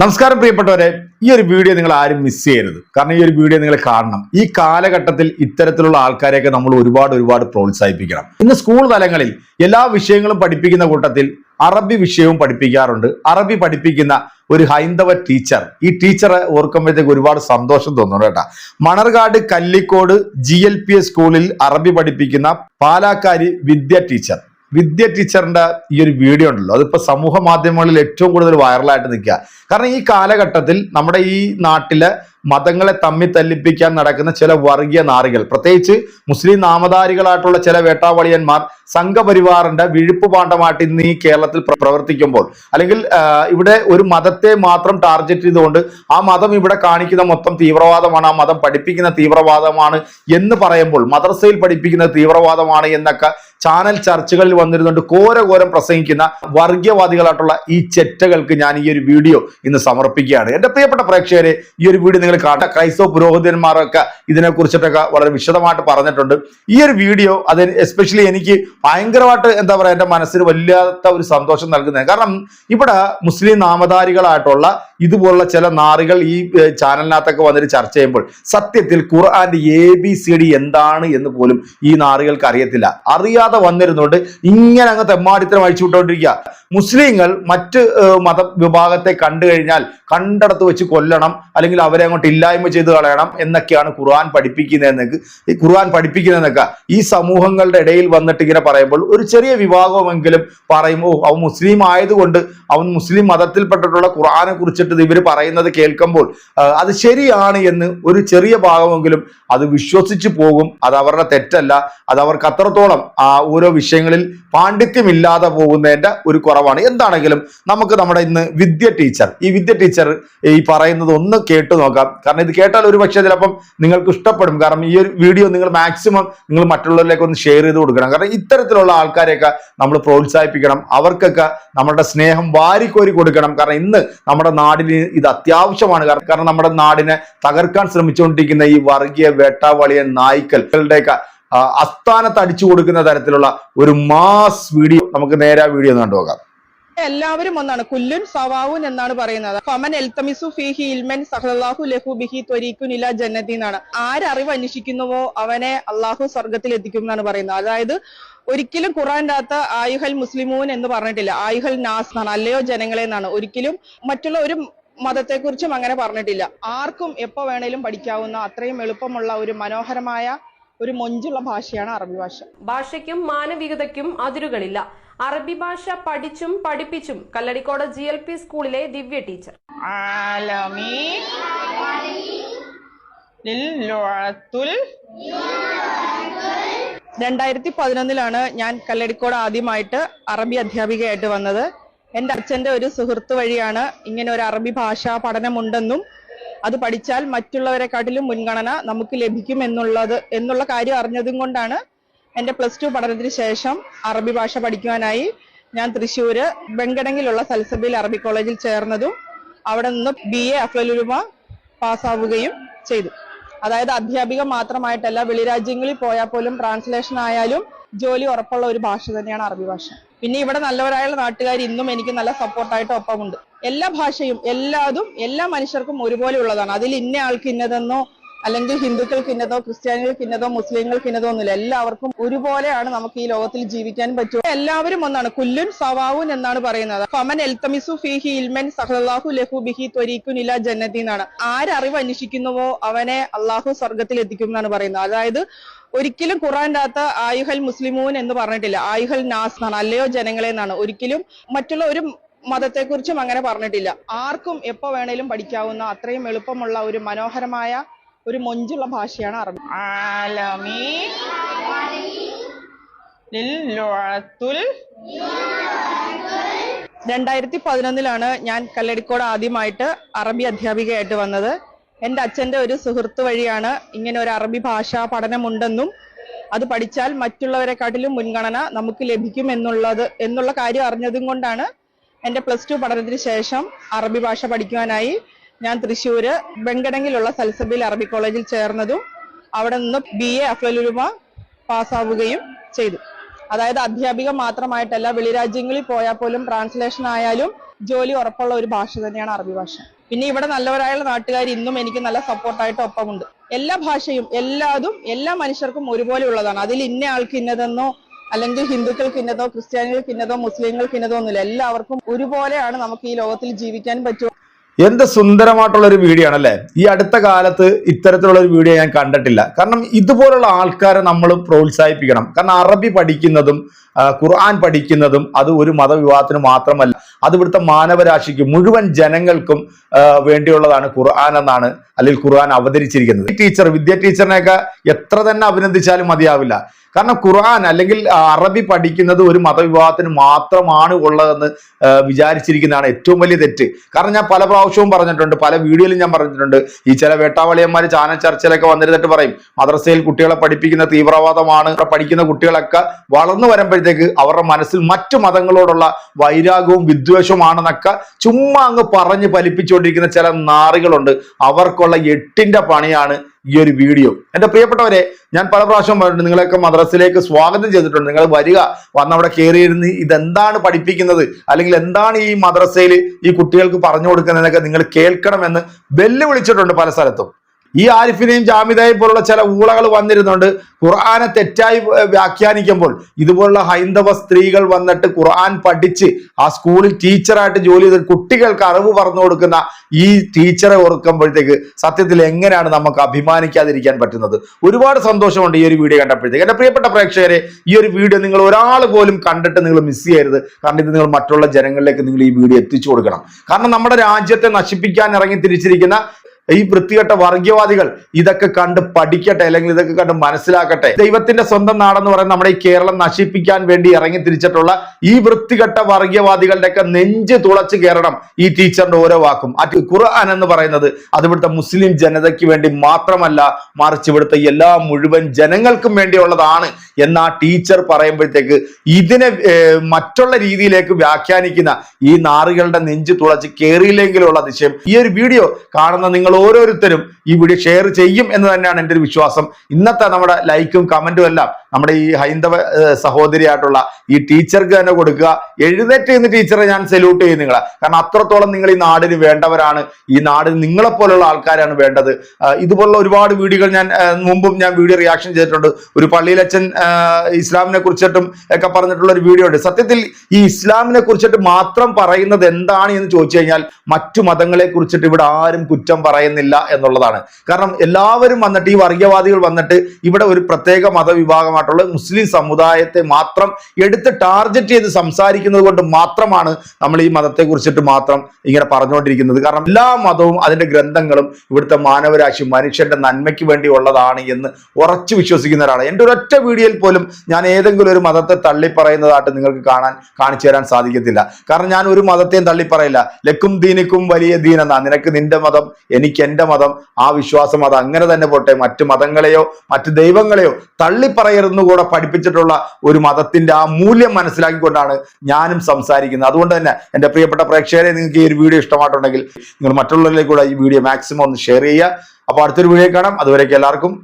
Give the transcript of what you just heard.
നമസ്കാരം പ്രിയപ്പെട്ടവരെ ഈ ഒരു വീഡിയോ നിങ്ങൾ ആരും മിസ് ചെയ്യരുത്. കാരണം ഈ ഒരു വീഡിയോ നിങ്ങൾ കാണണം. ഈ കാലഘട്ടത്തിൽ ഇത്തരത്തിലുള്ള ആൾക്കാരെയൊക്കെ നമ്മൾ ഒരുപാട് ഒരുപാട് പ്രോത്സാഹിപ്പിക്കണം. ഇന്ന് സ്കൂൾ തലങ്ങളിൽ എല്ലാ വിഷയങ്ങളും പഠിപ്പിക്കുന്ന കൂട്ടത്തിൽ അറബി വിഷയവും പഠിപ്പിക്കാറുണ്ട്. അറബി പഠിപ്പിക്കുന്ന ഒരു ഹൈന്ദവ ടീച്ചർ ഈ ടീച്ചറെ ഓർക്കുമ്പോഴത്തേക്ക് ഒരുപാട് സന്തോഷം തോന്നുന്നു കേട്ടാ. മണർകാട് കല്ലിക്കോട് ജി സ്കൂളിൽ അറബി പഠിപ്പിക്കുന്ന പാലാക്കാരി വിദ്യ ടീച്ചർ വിദ്യ ടീച്ചറിന്റെ ഈ ഒരു വീഡിയോ ഉണ്ടല്ലോ. അതിപ്പോ സമൂഹ മാധ്യമങ്ങളിൽ ഏറ്റവും കൂടുതൽ വൈറലായിട്ട് നിൽക്കുക. കാരണം ഈ കാലഘട്ടത്തിൽ നമ്മുടെ ഈ നാട്ടിലെ മതങ്ങളെ തമ്മി തല്ലിപ്പിക്കാൻ നടക്കുന്ന ചില വർഗീയ നാറികൾ. പ്രത്യേകിച്ച് മുസ്ലിം നാമധാരികളായിട്ടുള്ള ചില വേട്ടാവളിയന്മാർ സംഘപരിവാറിന്റെ വിഴുപ്പ് പാണ്ഡമായിട്ട് ഇന്ന് ഈ കേരളത്തിൽ പ്രവർത്തിക്കുമ്പോൾ അല്ലെങ്കിൽ ഇവിടെ ഒരു മതത്തെ മാത്രം ടാർഗറ്റ് ചെയ്തുകൊണ്ട് ആ മതം ഇവിടെ കാണിക്കുന്ന മൊത്തം തീവ്രവാദമാണ് ആ മതം പഠിപ്പിക്കുന്ന തീവ്രവാദമാണ് എന്ന് പറയുമ്പോൾ മദ്രസയിൽ പഠിപ്പിക്കുന്ന തീവ്രവാദമാണ് എന്നൊക്കെ ചാനൽ ചർച്ചകളിൽ വന്നിരുന്നുകൊണ്ട് ഘോരഘോരം പ്രസംഗിക്കുന്ന വർഗീയവാദികളായിട്ടുള്ള ഈ ചെറ്റകൾക്ക് ഞാൻ ഈ ഒരു വീഡിയോ ഇന്ന് സമർപ്പിക്കുകയാണ്. എന്റെ പ്രിയപ്പെട്ട പ്രേക്ഷകരെ ഈ ഒരു വീഡിയോ നിങ്ങൾ കാണാം ക്രൈസ്തവ പുരോഹിതന്മാരൊക്കെ ഇതിനെ കുറിച്ചിട്ടൊക്കെ വളരെ വിശദമായിട്ട് പറഞ്ഞിട്ടുണ്ട്. ഈ ഒരു വീഡിയോ അത് എസ്പെഷ്യലി എനിക്ക് ഭയങ്കരമായിട്ട് എന്താ പറയാ എന്റെ മനസ്സിന് വല്ലാത്ത ഒരു സന്തോഷം നൽകുന്നത് കാരണം ഇവിടെ മുസ്ലിം നാമധാരികളായിട്ടുള്ള ഇതുപോലുള്ള ചില നാറികൾ ഈ ചാനലിനകത്തൊക്കെ വന്നിട്ട് ചർച്ച ചെയ്യുമ്പോൾ സത്യത്തിൽ ഖുർആന്റെ എ ബി സി ഡി എന്താണ് എന്ന് പോലും ഈ നാറികൾക്ക് അറിയത്തില്ല. അറിയാതെ വന്നിരുന്നുകൊണ്ട് ഇങ്ങനെ അങ്ങ് തെമ്മാടിത്തരം അഴിച്ചു വിട്ടുകൊണ്ടിരിക്കുക മുസ്ലിങ്ങൾ മറ്റ് മതവിഭാഗത്തെ മത വിഭാഗത്തെ കണ്ടു കഴിഞ്ഞാൽ കണ്ടടത്ത് വെച്ച് കൊല്ലണം അല്ലെങ്കിൽ അവരെ അങ്ങോട്ട് ഇല്ലായ്മ ചെയ്ത് കളയണം എന്നൊക്കെയാണ് ഖുർആൻ പഠിപ്പിക്കുന്നതെന്നൊക്കെ ഈ ഖുർആൻ പഠിപ്പിക്കുന്നതെന്നൊക്കെ ഈ സമൂഹങ്ങളുടെ ഇടയിൽ വന്നിട്ട് ഇങ്ങനെ പറയുമ്പോൾ ഒരു ചെറിയ വിഭാഗമെങ്കിലും പറയുമ്പോൾ അവൻ മുസ്ലിം ആയതുകൊണ്ട് അവൻ മുസ്ലിം മതത്തിൽപ്പെട്ടിട്ടുള്ള ഖുർആനെ കുറിച്ചിട്ട് ഇവർ പറയുന്നത് കേൾക്കുമ്പോൾ അത് ശരിയാണ് എന്ന് ഒരു ചെറിയ ഭാഗമെങ്കിലും അത് വിശ്വസിച്ചു പോകും. അത് അവരുടെ തെറ്റല്ല. അത് അവർക്ക് അത്രത്തോളം ആ ഓരോ വിഷയങ്ങളിൽ പാണ്ഡിത്യമില്ലാതെ പോകുന്നതിന്റെ ഒരു കുറവാണ്. എന്താണെങ്കിലും നമുക്ക് നമ്മുടെ ഇന്ന് വിദ്യ ടീച്ചർ ഈ വിദ്യ ടീച്ചർ ഈ പറയുന്നത് ഒന്ന് കേട്ടു നോക്കാം. കാരണം ഇത് കേട്ടാൽ ഒരു പക്ഷേ ചിലപ്പം നിങ്ങൾക്ക് ഇഷ്ടപ്പെടും. കാരണം ഈ ഒരു വീഡിയോ നിങ്ങൾ മാക്സിമം നിങ്ങൾ മറ്റുള്ളവരിലേക്ക് ഒന്ന് ഷെയർ ചെയ്ത് കൊടുക്കണം. കാരണം ഇത്തരത്തിലുള്ള ആൾക്കാരെയൊക്കെ നമ്മൾ പ്രോത്സാഹിപ്പിക്കണം. അവർക്കൊക്കെ നമ്മുടെ സ്നേഹം വാരിക്കോരി കൊടുക്കണം. കാരണം ഇന്ന് നമ്മുടെ നാടിന് ഇത് അത്യാവശ്യമാണ്. കാരണം നമ്മുടെ നാടിനെ തകർക്കാൻ ശ്രമിച്ചുകൊണ്ടിരിക്കുന്ന ഈ വർഗീയ വേട്ടാവളിയ ആ, അസ്ഥാനത്ത് അടിച്ചു കൊടുക്കുന്ന തരത്തിലുള്ള ഒരു മാസ് വീഡിയോ നമുക്ക് നേരെ വീഡിയോ ഒന്ന് കണ്ടുപോകാം എല്ലാവരും ഒന്നാണ്. കുല്ലുൻ സവാവുൻ എന്നാണ് പറയുന്നത്. ഫമൻ എൽത്തമിസു ഫിഹി ഇൽമൻ സഹലാഹു ലഹു ബിഹി ത്വരീക്കുൻ ഇല ജന്നതി എന്നാണ്. ആരറിവ് അന്വേഷിക്കുന്നുവോ അവനെ അള്ളാഹു സ്വർഗത്തിൽ എത്തിക്കും എന്നാണ് പറയുന്നത്. അതായത് ഒരിക്കലും ഖുറാന്റെ അകത്ത് ആയുഹൽ മുസ്ലിമൂൻ എന്ന് പറഞ്ഞിട്ടില്ല. ആയുഹൽ നാസ് എന്നാണ്. അല്ലയോ ജനങ്ങളെ എന്നാണ്. ഒരിക്കലും മറ്റുള്ള ഒരു മതത്തെക്കുറിച്ചും അങ്ങനെ പറഞ്ഞിട്ടില്ല. ആർക്കും എപ്പോ വേണേലും പഠിക്കാവുന്ന അത്രയും എളുപ്പമുള്ള ഒരു മനോഹരമായ ഒരു മൊഞ്ചുള്ള ഭാഷയാണ് അറബി ഭാഷ. ഭാഷയ്ക്കും മാനവികതയ്ക്കും അതിരുകളില്ല. അറബി ഭാഷ പഠിച്ചും പഠിപ്പിച്ചും കല്ലടിക്കോട് ജി എൽ പി സ്കൂളിലെ ദിവ്യ ടീച്ചർ. രണ്ടായിരത്തി പതിനൊന്നിലാണ് ഞാൻ കല്ലടിക്കോട് ആദ്യമായിട്ട് അറബി അധ്യാപികയായിട്ട് വന്നത്. എന്റെ അച്ഛന്റെ ഒരു സുഹൃത്ത് വഴിയാണ് ഇങ്ങനെ ഒരു അറബി ഭാഷാ പഠനമുണ്ടെന്നും അത് പഠിച്ചാൽ മറ്റുള്ളവരെക്കാട്ടിലും മുൻഗണന നമുക്ക് ലഭിക്കും എന്നുള്ളത് എന്നുള്ള കാര്യം അറിഞ്ഞതും കൊണ്ടാണ് എന്റെ പ്ലസ് ടു പഠനത്തിന് ശേഷം അറബി ഭാഷ പഠിക്കുവാനായി ഞാൻ തൃശ്ശൂര് വെങ്കടങ്ങിലുള്ള സൽസബിൽ അറബി കോളേജിൽ ചേർന്നതും അവിടെ നിന്ന് ബി എ അഫലുരുമ പാസ്സാവുകയും ചെയ്തു. അതായത് അധ്യാപിക മാത്രമായിട്ടല്ല വെളിരാജ്യങ്ങളിൽ പോയാൽ പോലും ട്രാൻസ്ലേഷൻ ആയാലും ജോലി ഉറപ്പുള്ള ഒരു ഭാഷ തന്നെയാണ് അറബി ഭാഷ. പിന്നെ ഇവിടെ നല്ലവരായുള്ള നാട്ടുകാർ ഇന്നും എനിക്ക് നല്ല സപ്പോർട്ടായിട്ട് ഒപ്പമുണ്ട്. എല്ലാ ഭാഷയും എല്ലാതും എല്ലാ മനുഷ്യർക്കും ഒരുപോലെ ഉള്ളതാണ് അതിൽ ഇന്ന ആൾക്ക് ഇന്നതെന്നോ അല്ലെങ്കിൽ ഹിന്ദുക്കൾക്ക് ഇന്നതോ ക്രിസ്ത്യാനികൾക്ക് ഇന്നതോ മുസ്ലിങ്ങൾക്ക് ഇന്നതോ ഒന്നുമില്ല. എല്ലാവർക്കും ഒരുപോലെയാണ് നമുക്ക് ഈ ലോകത്തിൽ ജീവിക്കാൻ പറ്റുക. എല്ലാവരും ഒന്നാണ്. കുല്ലുൻ സവാവുൻ എന്നാണ് പറയുന്നത്. ഫമൻ എൽത്തമിസു ഫിഹി ഇൽമൻ സഹലാഹു ലഹു ബിഹി ത്വരീക്കുൻ ഇല ജന്നതി എന്നാണ്. ആരറിവ് അന്വേഷിക്കുന്നുവോ അവനെ അള്ളാഹു സ്വർഗത്തിൽ എത്തിക്കും എന്നാണ് പറയുന്നത്. അതായത് ഒരിക്കലും അകത്ത് ആയുഹൽ മുസ്ലിമൂൻ എന്ന് പറഞ്ഞിട്ടില്ല. ആയുഹൽ നാസ് എന്നാണ്. അല്ലയോ ജനങ്ങളെ എന്നാണ്. ഒരിക്കലും മറ്റുള്ള ഒരു മതത്തെക്കുറിച്ചും അങ്ങനെ പറഞ്ഞിട്ടില്ല. ആർക്കും എപ്പോ വേണേലും പഠിക്കാവുന്ന അത്രയും എളുപ്പമുള്ള ഒരു മനോഹരമായ ഒരു മൊഞ്ചുള്ള ഭാഷയാണ് അറബി. ആലമി രണ്ടായിരത്തി പതിനൊന്നിലാണ് ഞാൻ കല്ലടിക്കോട് ആദ്യമായിട്ട് അറബി അധ്യാപികയായിട്ട് വന്നത്. എന്റെ അച്ഛന്റെ ഒരു സുഹൃത്ത് വഴിയാണ് ഇങ്ങനെ ഒരു അറബി ഭാഷാ പഠനമുണ്ടെന്നും അത് പഠിച്ചാൽ മറ്റുള്ളവരെക്കാട്ടിലും മുൻഗണന നമുക്ക് ലഭിക്കും എന്നുള്ളത് എന്നുള്ള കാര്യം അറിഞ്ഞതും കൊണ്ടാണ് എന്റെ പ്ലസ് ടു പഠനത്തിന് ശേഷം അറബി ഭാഷ പഠിക്കുവാനായി ഞാൻ തൃശ്ശൂര് വെങ്കടങ്ങിലുള്ള സൽസബിൽ അറബി കോളേജിൽ ചേർന്നതും അവിടെ നിന്ന് ബി എ അഫ്ലലുലുമ പാസ്സാവുകയും ചെയ്തു. അതായത് അധ്യാപിക മാത്രമായിട്ടല്ല വെളിരാജ്യങ്ങളിൽ പോയാൽ പോലും ട്രാൻസ്ലേഷൻ ആയാലും ജോലി ഉറപ്പുള്ള ഒരു ഭാഷ തന്നെയാണ് അറബി ഭാഷ. പിന്നെ ഇവിടെ നല്ലവരായ നാട്ടുകാർ ഇന്നും എനിക്ക് നല്ല സപ്പോർട്ടായിട്ട് ഒപ്പമുണ്ട്. എല്ലാ ഭാഷയും എല്ലാതും എല്ലാ മനുഷ്യർക്കും ഒരുപോലെ ഉള്ളതാണ്. അതിൽ ഇന്ന ആൾക്ക് ഇന്നതെന്നോ അല്ലെങ്കിൽ ഹിന്ദുക്കൾക്ക് ഇന്നതോ ക്രിസ്ത്യാനികൾക്ക് ഇന്നതോ മുസ്ലിങ്ങൾക്ക് ഇന്നതോ ഒന്നുമില്ല. എല്ലാവർക്കും ഒരുപോലെയാണ് നമുക്ക് ഈ ലോകത്തിൽ ജീവിക്കാൻ പറ്റുക എന്ത് സുന്ദരമായിട്ടുള്ള ഒരു വീഡിയോ ആണല്ലേ ഈ അടുത്ത കാലത്ത് ഇത്തരത്തിലുള്ള ഒരു വീഡിയോ ഞാൻ കണ്ടിട്ടില്ല. കാരണം ഇതുപോലുള്ള ആൾക്കാരെ നമ്മൾ പ്രോത്സാഹിപ്പിക്കണം. കാരണം അറബി പഠിക്കുന്നതും ഖുർആൻ പഠിക്കുന്നതും അത് ഒരു മതവിവാഹത്തിന് മാത്രമല്ല അത് ഇവിടുത്തെ മാനവരാശിക്ക് മുഴുവൻ ജനങ്ങൾക്കും വേണ്ടിയുള്ളതാണ് ഖുർആൻ എന്നാണ് അല്ലെങ്കിൽ ഖുർആൻ അവതരിച്ചിരിക്കുന്നത്. ടീച്ചർ വിദ്യ ടീച്ചറിനെയൊക്കെ എത്ര തന്നെ അഭിനന്ദിച്ചാലും മതിയാവില്ല. കാരണം ഖുർആൻ അല്ലെങ്കിൽ അറബി പഠിക്കുന്നത് ഒരു മതവിഭാഗത്തിന് മാത്രമാണ് ഉള്ളതെന്ന് വിചാരിച്ചിരിക്കുന്നതാണ് ഏറ്റവും വലിയ തെറ്റ്. കാരണം ഞാൻ പല പ്രാവശ്യവും പറഞ്ഞിട്ടുണ്ട് പല വീഡിയോയിലും ഞാൻ പറഞ്ഞിട്ടുണ്ട് ഈ ചില വേട്ടാവളിയന്മാർ ചാനൽ ചർച്ചയിലൊക്കെ വന്നിരുന്നിട്ട് പറയും മദ്രസയിൽ കുട്ടികളെ പഠിപ്പിക്കുന്ന തീവ്രവാദമാണ് പഠിക്കുന്ന കുട്ടികളൊക്കെ വളർന്നു വരുമ്പോഴത്തേക്ക് അവരുടെ മനസ്സിൽ മറ്റു മതങ്ങളോടുള്ള വൈരാഗവും വിദ്വേഷവുമാണെന്നൊക്കെ ചുമ്മാ അങ്ങ് പറഞ്ഞ് ഫലിപ്പിച്ചുകൊണ്ടിരിക്കുന്ന ചില നാറികളുണ്ട്. അവർക്കുള്ള എട്ടിന്റെ പണിയാണ് ഈ ഒരു വീഡിയോ. എന്റെ പ്രിയപ്പെട്ടവരെ ഞാൻ പല പ്രാവശ്യം പറഞ്ഞിട്ടുണ്ട് നിങ്ങളെയൊക്കെ മദ്രസിലേക്ക് സ്വാഗതം ചെയ്തിട്ടുണ്ട്. നിങ്ങൾ വരിക വന്ന് അവിടെ കയറിയിരുന്ന് ഇതെന്താണ് പഠിപ്പിക്കുന്നത്? അല്ലെങ്കിൽ എന്താണ് ഈ മദ്രസയിൽ ഈ കുട്ടികൾക്ക് പറഞ്ഞു കൊടുക്കുന്നതൊക്കെ നിങ്ങൾ കേൾക്കണമെന്ന് വെല്ലുവിളിച്ചിട്ടുണ്ട് പല സ്ഥലത്തും. ഈ ആരിഫിനെയും ജാമിദയെയും പോലുള്ള ചില ഊളകൾ വന്നിരുന്നുണ്ട്. ഖുർആാനെ തെറ്റായി വ്യാഖ്യാനിക്കുമ്പോൾ ഇതുപോലുള്ള ഹൈന്ദവ സ്ത്രീകൾ വന്നിട്ട് ഖുർആൻ പഠിച്ച് ആ സ്കൂളിൽ ടീച്ചറായിട്ട് ജോലി ചെയ്ത് കുട്ടികൾക്ക് അറിവ് പറഞ്ഞു കൊടുക്കുന്ന ഈ ടീച്ചറെ ഓർക്കുമ്പോഴത്തേക്ക് സത്യത്തിൽ എങ്ങനെയാണ് നമുക്ക് അഭിമാനിക്കാതിരിക്കാൻ പറ്റുന്നത്? ഒരുപാട് സന്തോഷമുണ്ട് ഈ ഒരു വീഡിയോ കണ്ടപ്പോഴത്തേക്ക്. എന്റെ പ്രിയപ്പെട്ട പ്രേക്ഷകരെ ഈ ഒരു വീഡിയോ നിങ്ങൾ ഒരാൾ പോലും കണ്ടിട്ട് നിങ്ങൾ മിസ് ചെയ്യരുത്. കാരണം ഇത് നിങ്ങൾ മറ്റുള്ള ജനങ്ങളിലേക്ക് നിങ്ങൾ ഈ വീഡിയോ എത്തിച്ചു കൊടുക്കണം. കാരണം നമ്മുടെ രാജ്യത്തെ നശിപ്പിക്കാൻ ഇറങ്ങി തിരിച്ചിരിക്കുന്ന ഈ വൃത്തികെട്ട വർഗീയവാദികൾ ഇതൊക്കെ കണ്ട് പഠിക്കട്ടെ അല്ലെങ്കിൽ ഇതൊക്കെ കണ്ട് മനസ്സിലാക്കട്ടെ. ദൈവത്തിന്റെ സ്വന്തം നാടെന്ന് പറയുന്ന നമ്മുടെ ഈ കേരളം നശിപ്പിക്കാൻ വേണ്ടി ഇറങ്ങി തിരിച്ചിട്ടുള്ള ഈ വൃത്തികെട്ട വർഗീയവാദികളുടെ ഒക്കെ നെഞ്ച് തുളച്ച് കയറണം ഈ ടീച്ചറിന്റെ ഓരോ വാക്കും. ഖുർആൻ എന്ന് പറയുന്നത് അത് ഇവിടുത്തെ മുസ്ലിം ജനതയ്ക്ക് വേണ്ടി മാത്രമല്ല മറിച്ച് ഇവിടുത്തെ എല്ലാ മുഴുവൻ ജനങ്ങൾക്കും വേണ്ടിയുള്ളതാണ് എന്ന് ആ ടീച്ചർ പറയുമ്പോഴത്തേക്ക് ഇതിനെ മറ്റുള്ള രീതിയിലേക്ക് വ്യാഖ്യാനിക്കുന്ന ഈ നാറുകളുടെ നെഞ്ച് തുളച്ച് കയറിയില്ലെങ്കിലുള്ള അതിശയം. ഈ ഒരു വീഡിയോ കാണുന്ന നിങ്ങൾ ഓരോരുത്തരും ഈ വീഡിയോ ഷെയർ ചെയ്യും എന്ന് തന്നെയാണ് എന്റെ ഒരു വിശ്വാസം. ഇന്നത്തെ നമ്മുടെ ലൈക്കും കമന്റും എല്ലാം നമ്മുടെ ഈ ഹൈന്ദവ സഹോദരിയായിട്ടുള്ള ഈ ടീച്ചർക്ക് തന്നെ കൊടുക്കുക. എഴുന്നേറ്റ് എന്ന് ടീച്ചറെ ഞാൻ സല്യൂട്ട് ചെയ്യും നിങ്ങളെ. കാരണം അത്രത്തോളം നിങ്ങൾ ഈ നാടിന് വേണ്ടവരാണ്. ഈ നാടിന് നിങ്ങളെ പോലുള്ള ആൾക്കാരാണ് വേണ്ടത്. ഇതുപോലുള്ള ഒരുപാട് വീഡിയോകൾ ഞാൻ മുമ്പും ഞാൻ വീഡിയോ റിയാക്ഷൻ ചെയ്തിട്ടുണ്ട്. ഒരു പള്ളിയിലച്ഛൻ ഇസ്ലാമിനെ കുറിച്ചിട്ടും ഒക്കെ പറഞ്ഞിട്ടുള്ള ഒരു വീഡിയോ ഉണ്ട്. സത്യത്തിൽ ഈ ഇസ്ലാമിനെ കുറിച്ചിട്ട് മാത്രം പറയുന്നത് എന്താണ് എന്ന് ചോദിച്ചു കഴിഞ്ഞാൽ മറ്റു മതങ്ങളെ കുറിച്ചിട്ട് ഇവിടെ ആരും കുറ്റം പറയുന്നില്ല എന്നുള്ളതാണ്. കാരണം എല്ലാവരും വന്നിട്ട് ഈ വർഗീയവാദികൾ വന്നിട്ട് ഇവിടെ ഒരു പ്രത്യേക മതവിഭാഗമായിട്ടുള്ള മുസ്ലിം സമുദായത്തെ മാത്രം എടുത്ത് ടാർഗറ്റ് ചെയ്ത് സംസാരിക്കുന്നത് കൊണ്ട് മാത്രമാണ് നമ്മൾ ഈ മതത്തെ കുറിച്ചിട്ട് മാത്രം ഇങ്ങനെ പറഞ്ഞുകൊണ്ടിരിക്കുന്നത്. കാരണം എല്ലാ മതവും അതിന്റെ ഗ്രന്ഥങ്ങളും ഇവിടുത്തെ മാനവരാശി മനുഷ്യന്റെ നന്മയ്ക്ക് വേണ്ടി ഉള്ളതാണ് എന്ന് ഉറച്ചു വിശ്വസിക്കുന്ന വിശ്വസിക്കുന്നവരാണ് എന്റെ ഒരൊറ്റ വീഡിയോയിൽ പോലും ഞാൻ ഏതെങ്കിലും ഒരു മതത്തെ തള്ളി പറയുന്നതായിട്ട് നിങ്ങൾക്ക് കാണാൻ കാണിച്ചു തരാൻ സാധിക്കത്തില്ല. കാരണം ഞാൻ ഒരു മതത്തെയും തള്ളി പറയില്ല ലക്കും ദീനിക്കും വലിയ ദീൻ എന്നാ. നിനക്ക് നിന്റെ മതം എനിക്ക് എന്റെ മതം ആ വിശ്വാസം അത് അങ്ങനെ തന്നെ പോട്ടെ. മറ്റു മതങ്ങളെയോ മറ്റു ദൈവങ്ങളെയോ തള്ളിപ്പറയരുന്നു കൂടെ പഠിപ്പിച്ചിട്ടുള്ള ഒരു മതത്തിന്റെ ആ മൂല്യം മനസ്സിലാക്കിക്കൊണ്ടാണ് ഞാനും സംസാരിക്കുന്നത്. അതുകൊണ്ട് തന്നെ എന്റെ പ്രിയപ്പെട്ട പ്രേക്ഷകരെ നിങ്ങൾക്ക് ഈ ഒരു വീഡിയോ ഇഷ്ടമായിട്ടുണ്ടെങ്കിൽ നിങ്ങൾ മറ്റുള്ളവരിലേക്കൂടെ ഈ വീഡിയോ മാക്സിമം ഒന്ന് ഷെയർ ചെയ്യുക. അപ്പോൾ അടുത്തൊരു വീഡിയോ കാണാം. അതുവരേക്കും എല്ലാവർക്കും